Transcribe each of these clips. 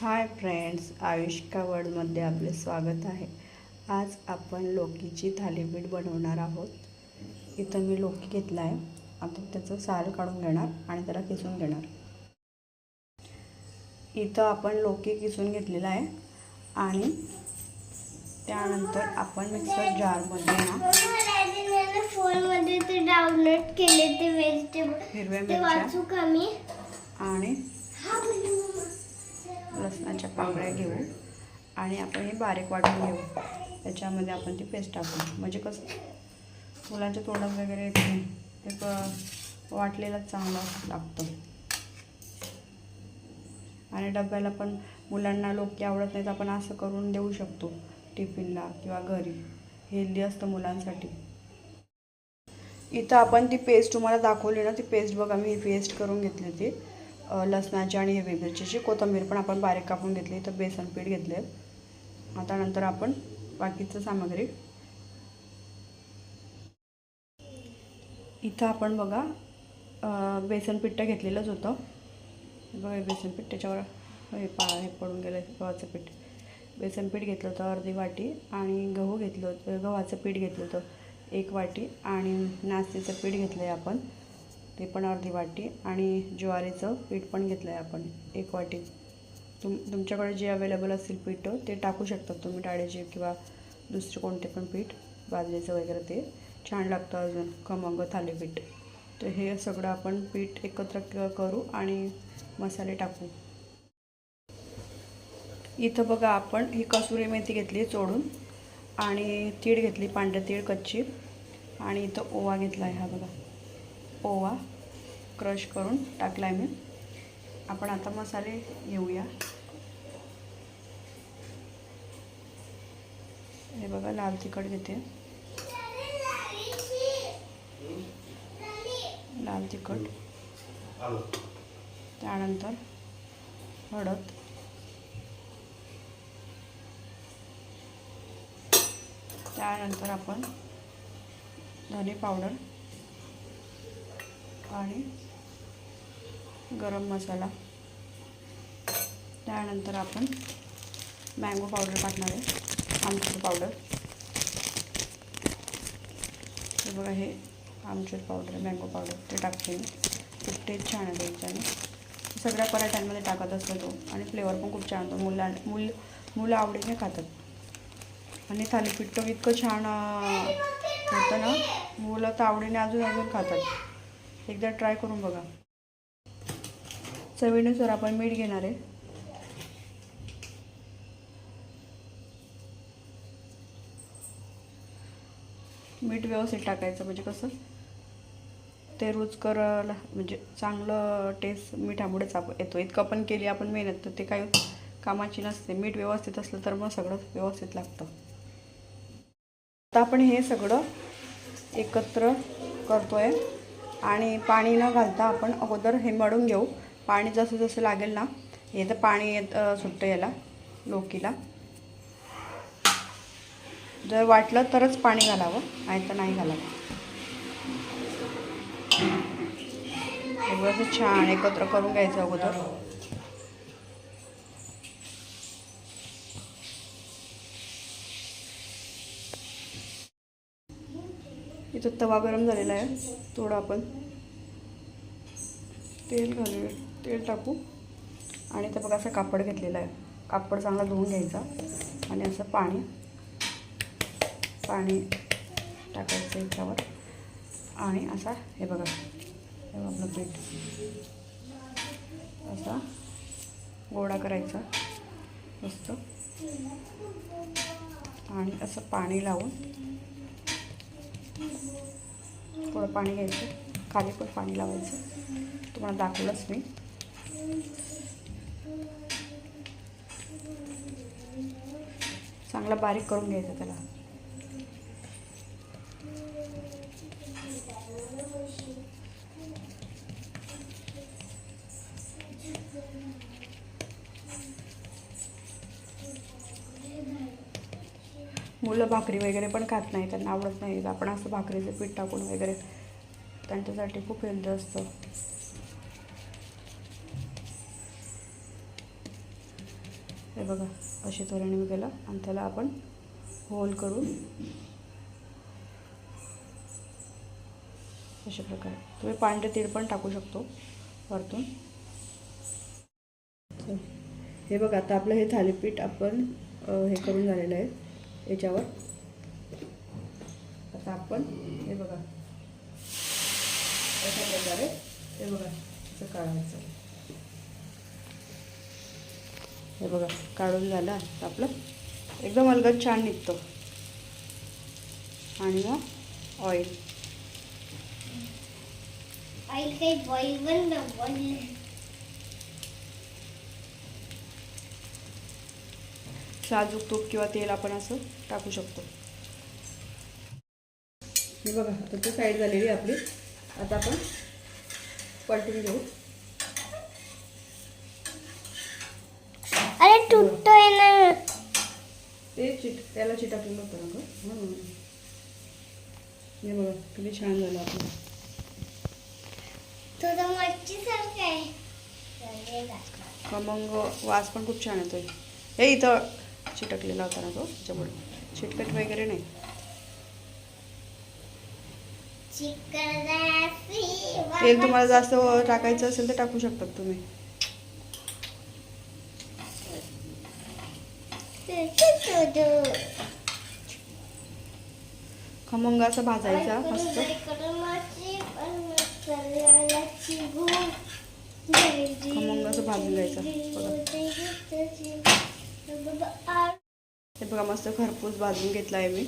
Hi friends Ayushka वर्ल्डमध्ये आपले स्वागत आहे. आज आपण लोकीची थालीपीठ बनवणार आहोत. इथं मी लोकी घेतला आहे. आता त्याचं साल काढून घेणार आणि त्याला किसून घेणार. इथं आपण लोकी किसून घेतलेला आहे. आणि त्यानंतर आपण मिक्सर जारमध्ये ना फोनमध्ये ते डाउनलोड केले ते व्हेजिटेबल हिरव्या मिरच्या आणि घेऊ आणि आपण हे बारीक वाटून घेऊ. त्याच्यामध्ये आपण ती पेस्ट टाकू. म्हणजे कसं मुलांच्या तोंडात वगैरे येत नाही. ते प- आणि डब्याला पण मुलांना लोक आवडत नाहीत आपण असं करून देऊ शकतो टिफिनला किंवा घरी. हेल्दी असतं मुलांसाठी. इथं आपण ती पेस्ट तुम्हाला दाखवली ना ती पेस्ट बघा मी ही पेस्ट करून घेतली होती. लसणाची आणि हिरवी मिरचीची कोथिंबीर पण आपण बारीक कापून घेतली तर बेसन पीठ घेतले. आता नंतर आपण बाकीचं सामग्री इथं आपण बघा बेसन पिठ्ठ घेतलेलंच होतं. बघा बेसन पीठ त्याच्यावर हे पा हे पडून गेलं गव्हाचं पीठ. बेसन पीठ घेतलं होतं अर्धी वाटी आणि गहू घेतलं होतं गव्हाचं पीठ घेतलं होतं एक वाटी आणि नास्तेचं पीठ घेतलं आहे आपण. ते पण अर्धी वाटी आणि ज्वारीचं पीठ पण घेतलं आहे आपण एक वाटी. तुम तुमच्याकडे जे अवेलेबल असतील पीठ ते टाकू शकतात तुम्ही डाळीचे किंवा दुसरे कोणते पण पीठ बाजरीचं वगैरे ते. छान लागतं अजून खमंग थालीपीठ. तर हे सगळं आपण पीठ एकत्र करू आणि मसाले टाकू. इथं बघा आपण ही कसुरी मेथी घेतली चोडून आणि तीळ घेतली पांढरे तीळ कच्ची. आणि इथं ओवा घेतला आहे हा बघा. ओवा क्रश करून टाकला आहे मी. आपण आता मसाले घेऊया. हे बघा लाल तिखट घेते. लाल तिखट. त्यानंतर हळद. त्यानंतर आपण धने पावडर. आणि गरम मसाला. त्यानंतर आपण मँगो पावडर टाकणार आहे आमचूर पावडर हे बघा हे आमचूर पावडर मँगो पावडर ते टाकते मी. खूप टेस्ट छान आहे त्याच्याने सगळ्या पराठ्यांमध्ये टाकत असतो तो. आणि फ्लेवर पण खूप छान होतो. मुला मुल मुलं आवडीने खातात. आणि थालीपीठ तो इतकं छान होतं ना. मुलं तर आवडीने अजून अजून खातात. एकदा ट्राय करून बघा. चवीनुसार आपण मीठ घेणार आहे. मीठ व्यवस्थित टाकायचं म्हणजे कसं? ते रुचकर म्हणजे चांगलं टेस्ट मिठामुळेच आप येतो. इतकं पण केली आपण मेहनत तर ते काही कामाची नसते. मीठ व्यवस्थित असलं तर मग सगळं व्यवस्थित लागतं. आता आपण हे सगळं एकत्र करतोय. आणि पाणी न घालता आपण अगोदर हे मळून घेऊ. पाणी जसं जसं लागेल ना हे तर पाणी येत सुटतं याला लोकीला. जर वाटलं तरच पाणी घालावं नाही तर नाही घालावं. असं छान एकत्र करून घ्यायचं अगोदर. इथं तवा गरम झालेला आहे. थोडं आपण तेल घालूया. तेल टाकू. आणि ते बघा असं कापड घेतलेलं आहे. कापड चांगला धुवून घ्यायचा. आणि असं पाणी पाणी टाकायचं याच्यावर. आणि असा हे बघा. हे आपलं पीठ. असा गोळा करायचा. मस्त. आणि असं पाणी लावून थोडं पाणी घ्यायचं. खाली पण पाणी लावायचं. तुम्हाला दाखवलंच मी. चांगला बारीक करून घ्यायचं त्याला. मुलं भाकरी वगैरे पण खात नाही त्यांना आवडत नाही. आपण असं भाकरीचं पीठ टाकून वगैरे त्यांच्यासाठी खूप हेल्दी असतं. हे बघा अशी तऱ्हेने मी केलं आणि त्याला आपण होल करून अशा प्रकारे. तुम्ही पांढरे तीळ पण टाकू शकतो वरतून. हे बघा आता आपलं हे थालीपीठ आपण हे करून झालेलं आहे. याच्यावर. आता आपण हे बघा. अशा प्रकारे हे बघा असं काढायचं. हे बघा काढून झालं तर आपलं. एकदम अलगद छान निघतो. आणि मग ऑइल ऑइल काही बॉईल बंद साजूक तूप किंवा तेल आपण असं टाकू शकतो. हे बघा आता ती साईड झालेली आहे आपली. आता आपण पलटून घेऊ. अरे तुटतोय ना. ते चिट त्याला रंग म्हणून हे बघा किती छान झालं आपलं. थोडं आहे. खमंग वास पण खूप छान येतोय. हे इथं चिटकलेला होता ना तो त्याच्यामुळे. चिटकट वगैरे नाही. तेल तुम्हाला जास्त टाकायचं असेल तर टाकू शकतात तुम्ही. खमंग असा भाजायचा मस्त. खमंग असं भाजून घ्यायचा हे बघा मस्त खरपूस भाजून घेतला आहे मी.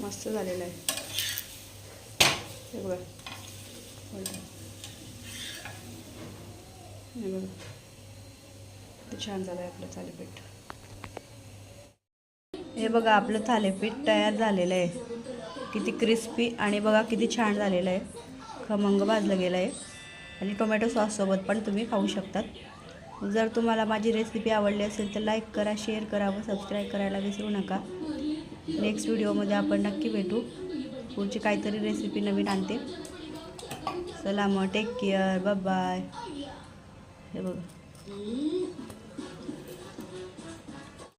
मस्त झालेलं आहे. हे बघा. हे बघा. ते छान झालं आहे आपलं थालीपीठ. हे बघा आपलं थालीपीठ तयार झालेलं आहे. किती क्रिस्पी आणि बघा किती छान झालेलं आहे. खमंग भाजलं गेलं आहे आणि टोमॅटो सॉससोबत पण तुम्ही खाऊ शकतात. जर तुम्हाला माझी रेसिपी आवडली असेल तर लाईक करा शेअर करा व सबस्क्राईब करायला विसरू नका. नेक्स्ट व्हिडिओमध्ये आपण नक्की भेटू. पुढची काहीतरी रेसिपी नवीन आणते. चला मग टेक केअर बाय हे बघा.